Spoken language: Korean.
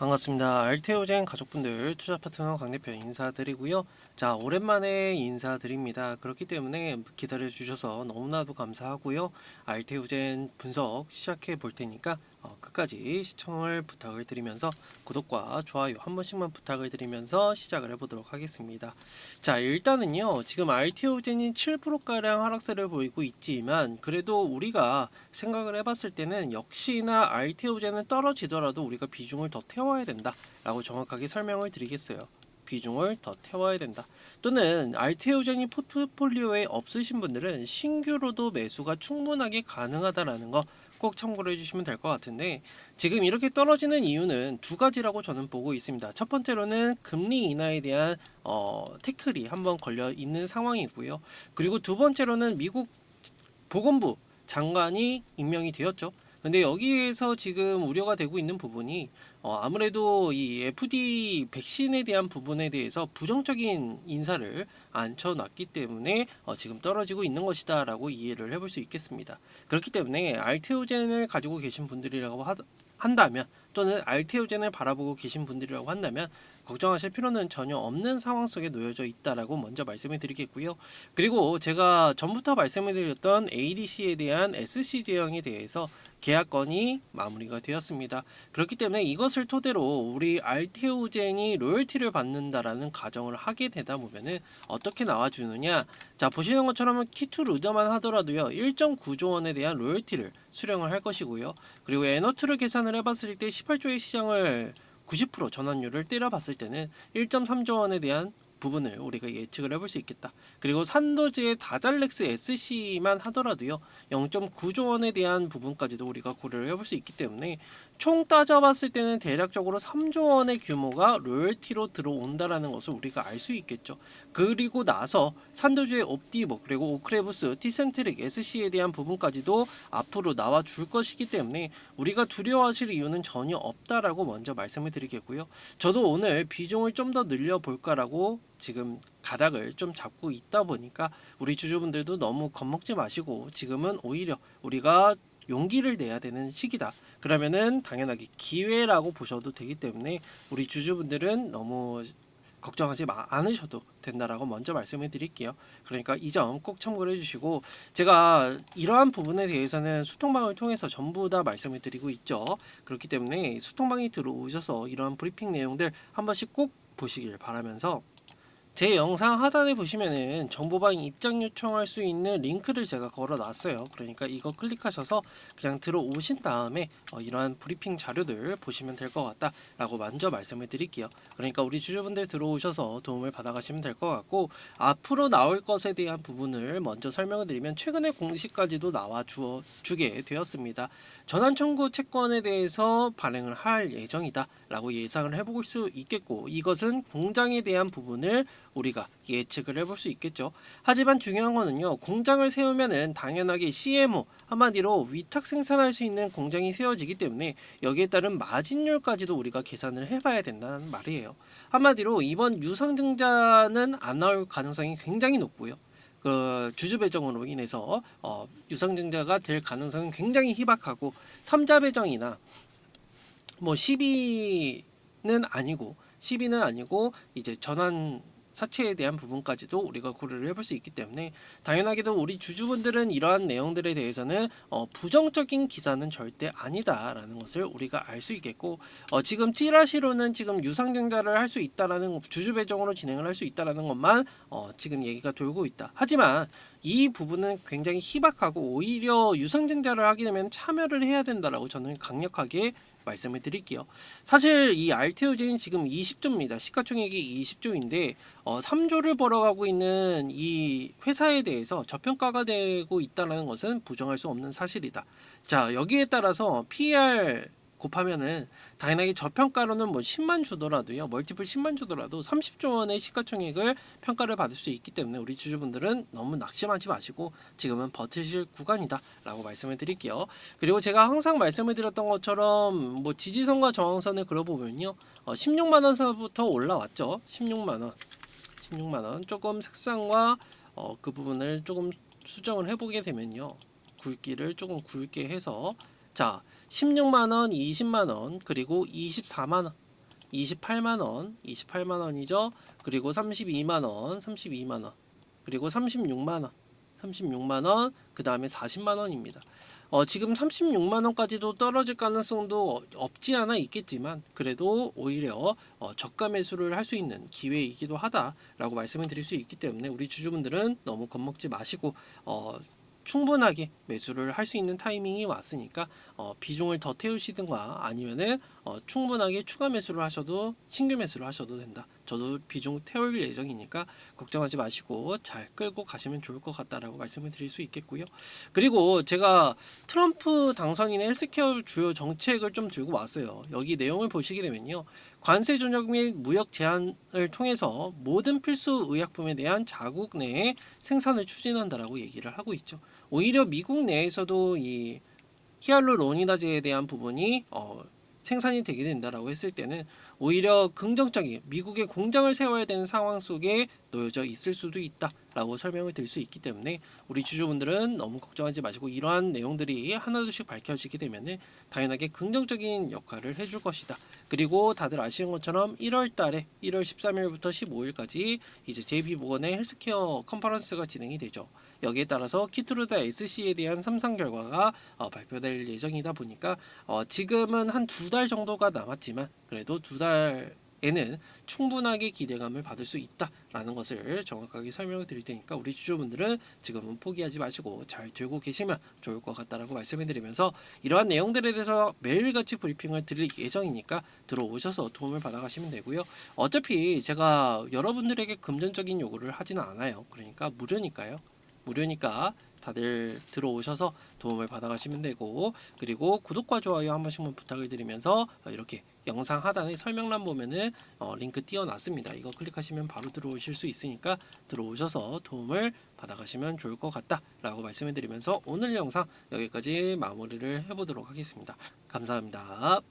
반갑습니다. 알테오젠 가족분들 투자 파트너 강 대표 인사드리고요. 자, 오랜만에 인사드립니다. 그렇기 때문에 기다려 주셔서 너무나도 감사하고요. 알테오젠 분석 시작해 볼 테니까 어, 끝까지 시청을 부탁을 드리면서 구독과 좋아요 한 번씩만 부탁을 드리면서 시작을 해보도록 하겠습니다. 자, 일단은요. 지금 알테오젠이 7%가량 하락세를 보이고 있지만 그래도 우리가 생각을 해봤을 때는 역시나 알테오젠은 떨어지더라도 우리가 비중을 더 태워야 된다 라고 정확하게 설명을 드리겠어요. 비중을 더 태워야 된다. 또는 알테오젠이 포트폴리오에 없으신 분들은 신규로도 매수가 충분하게 가능하다라는 거 꼭 참고를 해주시면 될 것 같은데 지금 이렇게 떨어지는 이유는 두 가지라고 저는 보고 있습니다. 첫 번째로는 금리 인하에 대한 어, 태클이 한번 걸려 있는 상황이고요. 그리고 두 번째로는 미국 보건부 장관이 임명이 되었죠. 근데 여기에서 지금 우려가 되고 있는 부분이 어, 아무래도 이 FD 백신에 대한 부분에 대해서 부정적인 인사를 앉혀놨기 때문에 어, 지금 떨어지고 있는 것이다라고 이해를 해볼 수 있겠습니다. 그렇기 때문에 알테오젠을 가지고 계신 분들이라고 하, 한다면 또는 알테오젠을 바라보고 계신 분들이라고 한다면 걱정하실 필요는 전혀 없는 상황 속에 놓여져 있다라고 먼저 말씀을 드리겠고요. 그리고 제가 전부터 말씀을 드렸던 ADC에 대한 SC 제형에 대해서 계약건이 마무리가 되었습니다. 그렇기 때문에 이것을 토대로 우리 알테오젠이 로열티를 받는다라는 가정을 하게 되다 보면은 어떻게 나와주느냐? 자 보시는 것처럼 키투 루더만 하더라도요 1.9조 원에 대한 로열티를 수령을 할 것이고요. 그리고 에너투를 계산을 해봤을 때 18조의 시장을 90% 전환율을 때려봤을 때는 1.3조 원에 대한 부분을 우리가 예측을 해볼 수 있겠다. 그리고 산도지의 다잘렉스 SC만 하더라도요 0.9조 원에 대한 부분까지도 우리가 고려를 해볼 수 있기 때문에 총 따져봤을 때는 대략적으로 3조 원의 규모가 로열티로 들어온다라는 것을 우리가 알 수 있겠죠. 그리고 나서 산도주의 옵티버 그리고 오크레부스, 티센트릭, SC에 대한 부분까지도 앞으로 나와 줄 것이기 때문에 우리가 두려워하실 이유는 전혀 없다라고 먼저 말씀을 드리겠고요. 저도 오늘 비중을 좀 더 늘려 볼까라고 지금 가닥을 좀 잡고 있다 보니까 우리 주주분들도 너무 겁먹지 마시고 지금은 오히려 우리가 용기를 내야 되는 시기다. 그러면은 당연하게 기회라고 보셔도 되기 때문에 우리 주주분들은 너무 걱정하지 마, 않으셔도 된다라고 먼저 말씀을 드릴게요. 그러니까 이 점 꼭 참고를 해주시고 제가 이러한 부분에 대해서는 소통방을 통해서 전부 다 말씀을 드리고 있죠. 그렇기 때문에 소통방이 들어오셔서 이러한 브리핑 내용들 한 번씩 꼭 보시길 바라면서 제 영상 하단에 보시면은 정보방 입장 요청할 수 있는 링크를 제가 걸어 놨어요. 그러니까 이거 클릭하셔서 그냥 들어오신 다음에 어, 이러한 브리핑 자료들 보시면 될 것 같다라고 먼저 말씀을 드릴게요. 그러니까 우리 주주분들 들어오셔서 도움을 받아가시면 될 것 같고 앞으로 나올 것에 대한 부분을 먼저 설명을 드리면 최근에 공시까지도 나와 주어 주게 되었습니다. 전환 청구 채권에 대해서 발행을 할 예정이다라고 예상을 해볼 수 있겠고 이것은 공장에 대한 부분을 우리가 예측을 해볼 수 있겠죠. 하지만 중요한 거는요. 공장을 세우면은 당연하게 CMO 한마디로 위탁 생산할 수 있는 공장이 세워지기 때문에 여기에 따른 마진율까지도 우리가 계산을 해봐야 된다는 말이에요. 한마디로 이번 유상증자는 안 나올 가능성이 굉장히 높고요. 그 주주 배정으로 인해서 어, 유상증자가 될 가능성은 굉장히 희박하고 삼자 배정이나 뭐 12는 아니고 12는 아니고 이제 전환 사채에 대한 부분까지도 우리가 고려를 해볼 수 있기 때문에 당연하게도 우리 주주분들은 이러한 내용들에 대해서는 어, 부정적인 기사는 절대 아니다라는 것을 우리가 알 수 있겠고 어, 지금 찌라시로는 지금 유상증자를 할 수 있다라는 주주 배정으로 진행을 할 수 있다라는 것만 어, 지금 얘기가 돌고 있다. 하지만 이 부분은 굉장히 희박하고 오히려 유상증자를 하게 되면 참여를 해야 된다라고 저는 강력하게 말씀을 드릴게요. 사실 이 알테오젠 지금 20조입니다. 시가총액이 20조인데 어, 3조를 벌어가고 있는 이 회사에 대해서 저평가가 되고 있다는 것은 부정할 수 없는 사실이다. 자 여기에 따라서 PER 곱하면은 당연하게 저평가로는 뭐 10만 주더라도요. 멀티플 10만 주더라도 30조 원의 시가총액을 평가를 받을 수 있기 때문에 우리 주주분들은 너무 낙심하지 마시고 지금은 버티실 구간이다라고 말씀을 드릴게요. 그리고 제가 항상 말씀을 드렸던 것처럼 뭐 지지선과 저항선을 그려보면요. 어, 16만 원서부터 올라왔죠. 16만 원. 16만 원. 조금 색상과 어, 그 부분을 조금 수정을 해보게 되면요. 굵기를 조금 굵게 해서 자 16만 원, 20만 원, 그리고 24만 원 28만 원, 28만 원이죠. 그리고 32만 원, 32만 원. 그리고 36만 원, 36만 원. 그 다음에 40만 원입니다. 어, 지금 36만 원까지도 떨어질 가능성도 없지 않아 있겠지만 그래도 오히려 어, 저가 매수를 할 수 있는 기회이기도 하다라고 말씀을 드릴 수 있기 때문에 우리 주주분들은 너무 겁먹지 마시고 어, 충분하게 매수를 할 수 있는 타이밍이 왔으니까 어, 비중을 더 태우시든가 아니면은 어, 충분하게 추가 매수를 하셔도 신규 매수를 하셔도 된다. 저도 비중 태울 예정이니까 걱정하지 마시고 잘 끌고 가시면 좋을 것 같다라고 말씀을 드릴 수 있겠고요. 그리고 제가 트럼프 당선인의 헬스케어 주요 정책을 좀 들고 왔어요. 여기 내용을 보시게 되면요. 관세 조정 및 무역 제한을 통해서 모든 필수 의약품에 대한 자국 내에 생산을 추진한다라고 얘기를 하고 있죠. 오히려 미국 내에서도 이 히알루로니다제에 대한 부분이 어, 생산이 되게 된다라고 했을 때는 오히려 긍정적인 미국의 공장을 세워야 되는 상황 속에 놓여져 있을 수도 있다라고 설명을 드릴 수 있기 때문에 우리 주주분들은 너무 걱정하지 마시고 이러한 내용들이 하나둘씩 밝혀지게 되면은 당연하게 긍정적인 역할을 해줄 것이다. 그리고 다들 아시는 것처럼 1월 달에 1월 13일부터 15일까지 이제 JP보건의 헬스케어 컨퍼런스가 진행이 되죠. 여기에 따라서 키트루다 SC에 대한 삼상 결과가 어, 발표될 예정이다 보니까 어, 지금은 한 두 달 정도가 남았지만 그래도 두달 에는 충분하게 기대감을 받을 수 있다라는 것을 정확하게 설명을 드릴 테니까 우리 주주분들은 지금은 포기하지 마시고 잘 들고 계시면 좋을 것 같다라고 말씀을 드리면서 이러한 내용들에 대해서 매일같이 브리핑을 드릴 예정이니까 들어오셔서 도움을 받아 가시면 되고요. 어차피 제가 여러분들에게 금전적인 요구를 하지는 않아요. 그러니까 무료니까요. 무료니까 다들 들어오셔서 도움을 받아가시면 되고 그리고 구독과 좋아요 한 번씩만 부탁을 드리면서 어, 이렇게 영상 하단에 설명란 보면은 어, 링크 띄워놨습니다. 이거 클릭하시면 바로 들어오실 수 있으니까 들어오셔서 도움을 받아가시면 좋을 것 같다라고 말씀을 드리면서 오늘 영상 여기까지 마무리를 해보도록 하겠습니다. 감사합니다.